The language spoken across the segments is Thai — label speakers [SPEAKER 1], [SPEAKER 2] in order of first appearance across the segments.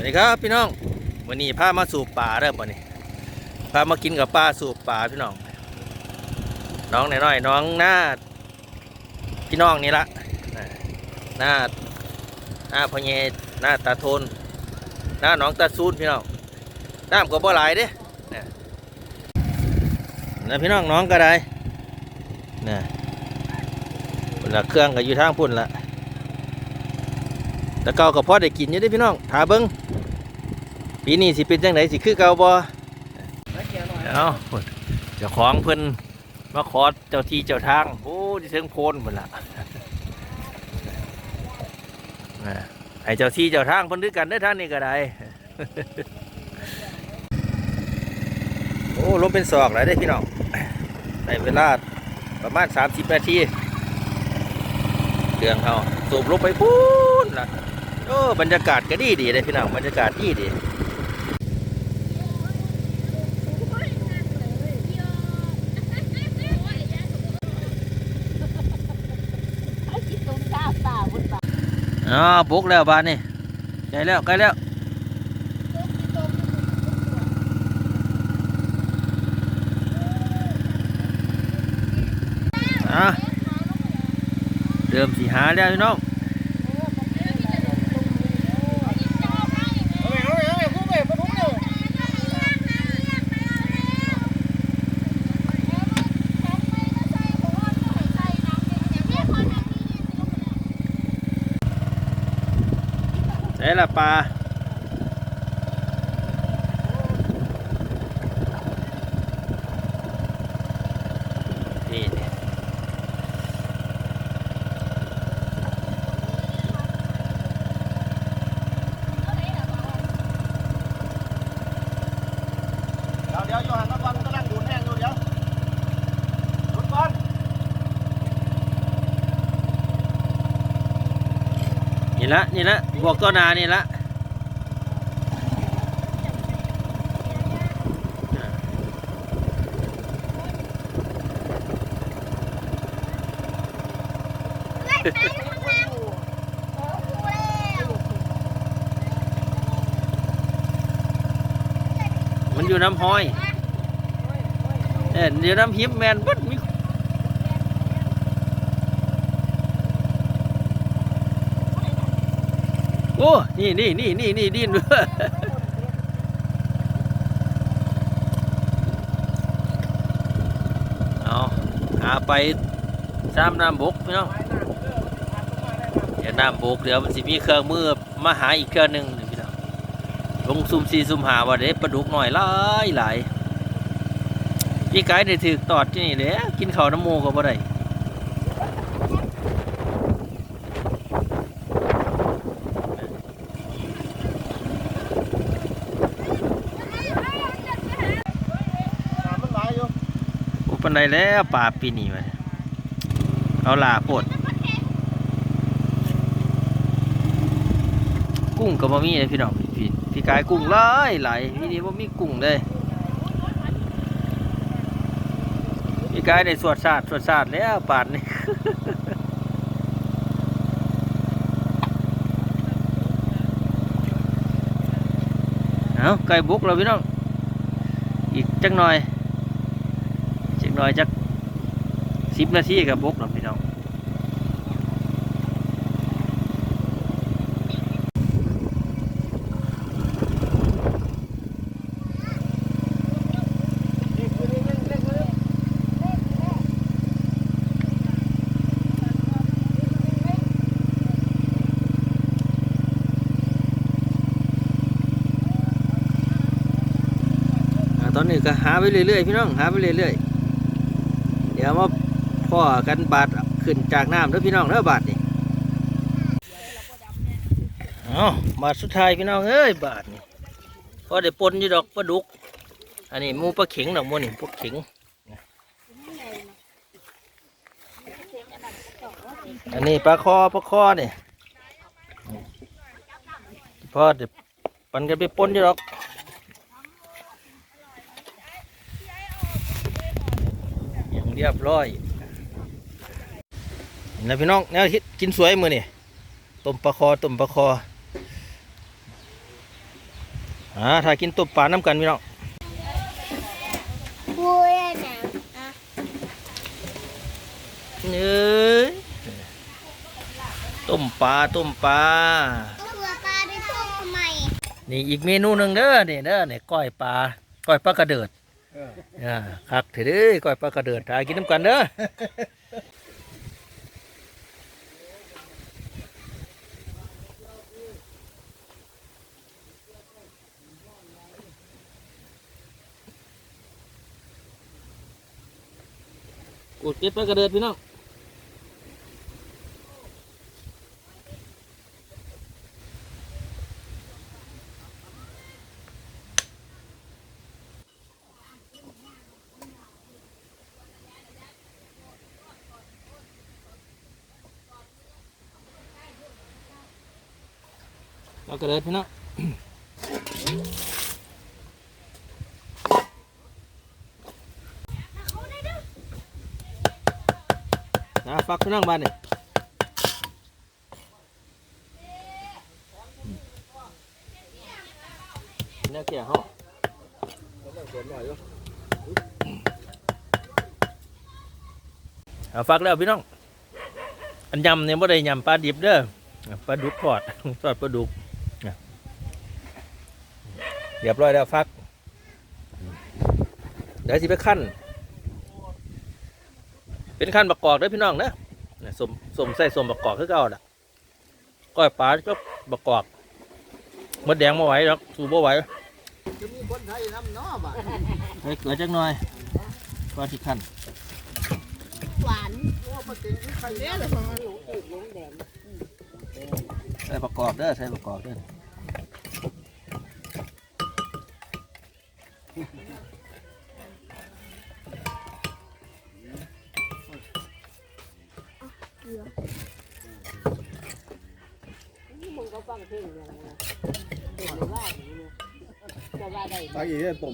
[SPEAKER 1] วัสดีครับพี่น้องวันนี้พามาสูบป่าเด้อวันนี้พามากินกับป้าสูบป่าพี่น้อง น้องหน้อยๆน้องหน้าพี่น้องนี่ละหน้าหน้าพ่อเยหน้าตาโทนหน้าน้องตาซูนพี่น้องน้ำก็บ่หลายเด้นะพี่น้องน้องก็ได้นะพุ่นละเครื่องก็อยู่ทางพุ่นละ แต่เก่ากับพ่อได้กินอยู่เด้พี่น้องถาเบิ้งปีนี้สิเป็นจังไดสิคือเก่าบ่เอาเจ้าของเพิ่นมาขอเจ้าที่เจ้าทางโอ้ที่เชิงโพนพุ่นละนะให้เจ้าที่เจ้าทางเพิ่นด้วยกันได้ท่านนี่ก็ได้โอ้ลมเป็นศอกหลายได้พี่น้องใช้เวลาประมาณ30นาทีเครื่องเขาสูบลงไปพู นละโอ้บรรยากาศก็ดีดีเลยพี่น้องบรรยากาศดีดีอ๋อบุกแล้วบ้านนี่ใกล้แล้วใกล้แล้วอะเริ่มสีหาแล้วพี่น้อง ใช่ละปลานี่
[SPEAKER 2] เดี๋ยวเดี๋ยวโยหันมาก่อนกำลังดูดแห้งอยู่เดี๋ยวดูดก่อน
[SPEAKER 1] นี่ละนี่ละบวกตัวหนานี่ละมันอยู่น้ำห้อยเอ้ยเดี๋ยวน้ำหิมแมนบัดมี โอ้ นี่นี่นี่นี่นี่ดินด้วยเอาหาไปซ้ำน้ำบกพี่น้องเดี๋ยวน้ำบกเดี๋ยวมันสิมีเครื่องมือมาหาอีกเครื่องหนึ่งพี่น้องลงซุ่มซีซุ่มหาว่าเด็ปลาดุกหน่อยหลายหลายพี่ไก่ได้ถือตอดที่นี่แหละกินข้าวน้ำหมูก็บ่ได้
[SPEAKER 2] น้ำมันไหลอยู่
[SPEAKER 1] อุปั นไดแล้วป่าปีนี้มาเอาลาโพดกุ้งก็บ่มีเลยพี่น้องพี่พี่กายกุ้งหลายหลายพี่นี่บ่มีกุ้งเลยพี่กายได้สวดศาสตร์สวดศาสตร์แล้วป่านนี้เอาไก่บุกแล้วพี่น้องอีกจักหน่อย จักหน่อยจักสิบนาทีกับบกแล้วพี่น้องตอนนี้ก็หาไปเรื่อยๆพี่น้องหาไปเรื่อยๆ ดี๋ยวมาพ่อกันบาดขึ้นจากน้ำเด้อพี่น้องเด้อบาดนี่เอาบาดสุดท้ายพี่น้องเอ้ยบาดนี่พอได้ปนอยู่ดอกปลาดุก อันนี้มูปลาเข็งดอกมูนี่พวกเข็งอันนี้ปลาคอปลาคอเนี่ยพอเดี๋ยวปันกันไปปนอยู่ดอก อย่าง เรียบร้อยนะพี่น้องแนวคิดกินสวยมือนี่ต้มปลาคอต้มปลาคออ่าถ้ากินตุบปลาน้ำกันพี่น้อง
[SPEAKER 3] พูดนะอะ
[SPEAKER 1] เอ้ยต้มปลาต้มปลา
[SPEAKER 3] ตัวปลาได้พวกทำไม
[SPEAKER 1] นี่อีกเมนูหนึ่งเด้อนี่เด้อนี่ก้อยปลาก้อยปลากระเดิด อ่าคักเถอะเด้อก้อยปลากระเดิดถ่ากินน้ำกันเด้อกูดเก็บปลากระเดิดพี่น้อง ปลากระเดิดพี่น้องนะฟักพี่น้องบ้านนี่เนี่ยเกี่ยเขาเอาฟักแล้วพี่น้อง อันยำเนี่ยไม่ได้ยำปลาดิบเด้อปลาดุกทอดทอดปลาดุก เรียบร้อยแล้วฟัก เดี๋ยวสิไปขั้น เป็นขั้นประกอบเด้อพี่น้องเด้อนะสมสมใส่สมประกอบคือเก่าน่ะก้อยปลาก็ประกอบมดแดงมาไหวหรอกสูบ่ไหว
[SPEAKER 2] จะมีคนไทยนำเนาะบ้าน
[SPEAKER 1] ให้เกลือจักหน่อยก่อนที่ขั้น
[SPEAKER 3] หวาน
[SPEAKER 2] โอ้มาเก่งที่ใครเนี่ยเลย
[SPEAKER 1] ใส่ประกอบเด้อใส่ประกอบเด้อ
[SPEAKER 2] มึ
[SPEAKER 4] งก็ฟังเพลงอย่างเงี้ยเป็
[SPEAKER 2] นว่าอย่างเงี้
[SPEAKER 4] ยจะว่าได้ปลาอี
[SPEAKER 2] เนี่ยตุ่ม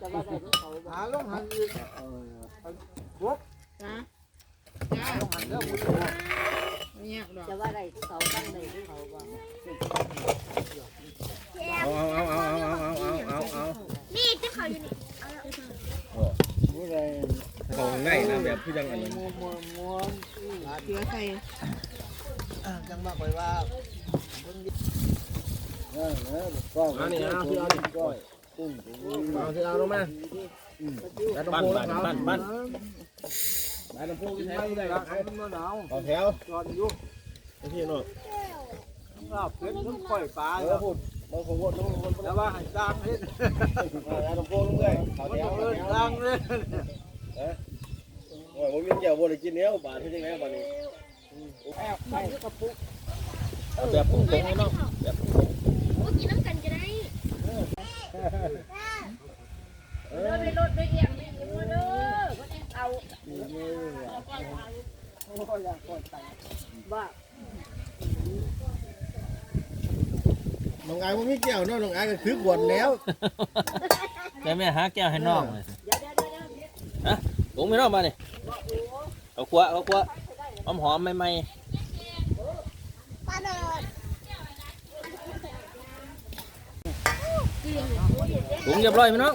[SPEAKER 4] จะว่าได้ของเขา
[SPEAKER 2] หาลงหันอีกเออปุ๊บ
[SPEAKER 5] นะนะ
[SPEAKER 2] ลงหันเรื่องมือ
[SPEAKER 5] เนี่ย
[SPEAKER 6] จะว่าได้ของเขาตั้งได้ข
[SPEAKER 2] องเขาบ้างเอาเอาเอาเอา
[SPEAKER 3] อยู่นี่
[SPEAKER 2] ของในนะแบบที่ยังอันนั้
[SPEAKER 6] วน
[SPEAKER 5] เสือใส่
[SPEAKER 2] จังมากไปว่าอันนี้เอาที่เราดิเอาที่เราลงมาบ้านบ้า
[SPEAKER 1] น
[SPEAKER 2] บ้า
[SPEAKER 1] นบ้าน
[SPEAKER 2] บ้านลำพูกินไม่ได้ครับต่อแถวจอดอยู่ที่โน่นเป็นคนปล่อยปลาแล้วพูด Nó dạ vâng, dạ, không gọn, nó không gọn. Hành giang hết. Nó đồng vô luôn người. Nó đồng vô giang đấy. Đấy. Rồi bố miếng dầu vô để chín nếu bà thế này bà này. Ừ. Đẹp cũng cũng nó.
[SPEAKER 4] Đẹp อง
[SPEAKER 1] อา
[SPEAKER 6] ยบ่
[SPEAKER 2] มีแก้วเนาะน้องอายก็ถือกวนแล้ว
[SPEAKER 1] แล้วแม่หาแก้วให้น้องเลยสิ
[SPEAKER 6] เดี๋ยวเดี๋ยวเดี๋ยวเดี๋ยว
[SPEAKER 1] ฮะปุ้งให้น้องมาดิเอาขวเอาขวหอมหอมๆใหม่
[SPEAKER 3] ปลาโดด
[SPEAKER 1] ๆปุ้งเรียบร้อยพี่น้อง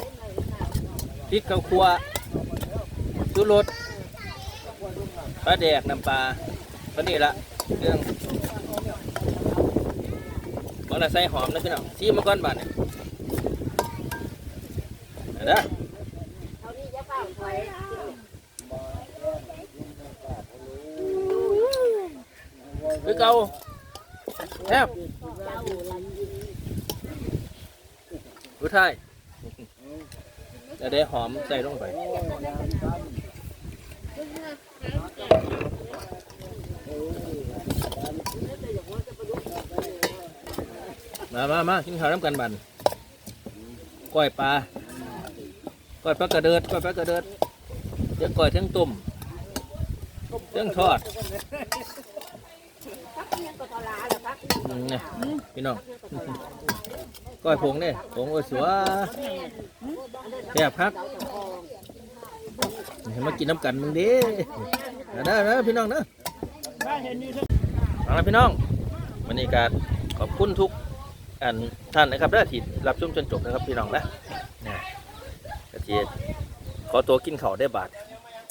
[SPEAKER 1] พริกข้าวคั่วชูรสปลาแดกน้ำปลาปลานี่ละเครื่อง มันละใส่หอมนะพี่น้องซีมาก่อนบาดเนี่ย
[SPEAKER 6] นะเฝ้าถอย
[SPEAKER 1] คือเก่าแทบผู้ไทายจะได้หอมใส่ลงไป มามามากินข้าวน้ำกันบันก้อยปลาก้อยปลากระเดิดก้อยปลากระเดิดเดี๋ยวก้อยเทั้งตุ่มเทั้งทอด
[SPEAKER 6] พักเพียงก็พอละหร
[SPEAKER 1] อพักพี่น้องก้อยผงเนี่ยผงโอ้ยสัวแซ่บครับเห็นมากินน้ำกันมึงดิเด้อเด้อพี่น้องเด้อเอาละพี่น้องวันนี้การขอบคุณทุก ออันท่านนะครับเด้อที่รับชมจนจบนะครับพี่น้องนะเนี่ยกระเทียมขอตัวกินข้าวได้บาท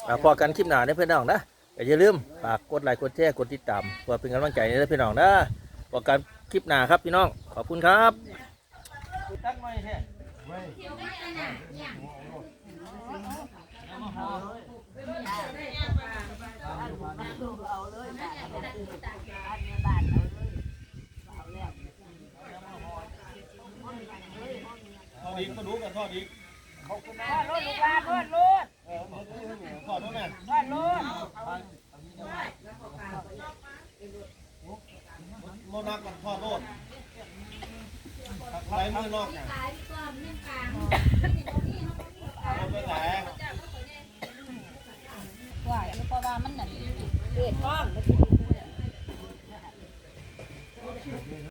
[SPEAKER 1] อ่าพอกันคลิปหน้าได้อพี่น้องนะอย่าลืมฝากกดไลค์กดแชร์กดติดตามเพื่อเป็นกำลังใจให้พี่น้องนะพอกันคลิปหน้าครับพี่น้องขอบคุณครับตั้งไว้แท้
[SPEAKER 4] ทอ ดอีกมาดูกันทอดอีก
[SPEAKER 6] รถลูกหลานรถรถ
[SPEAKER 4] ทอดด้วยแม่
[SPEAKER 6] รถรถ
[SPEAKER 4] โมนักกับทอดโลดไรมือนอกเนี่ย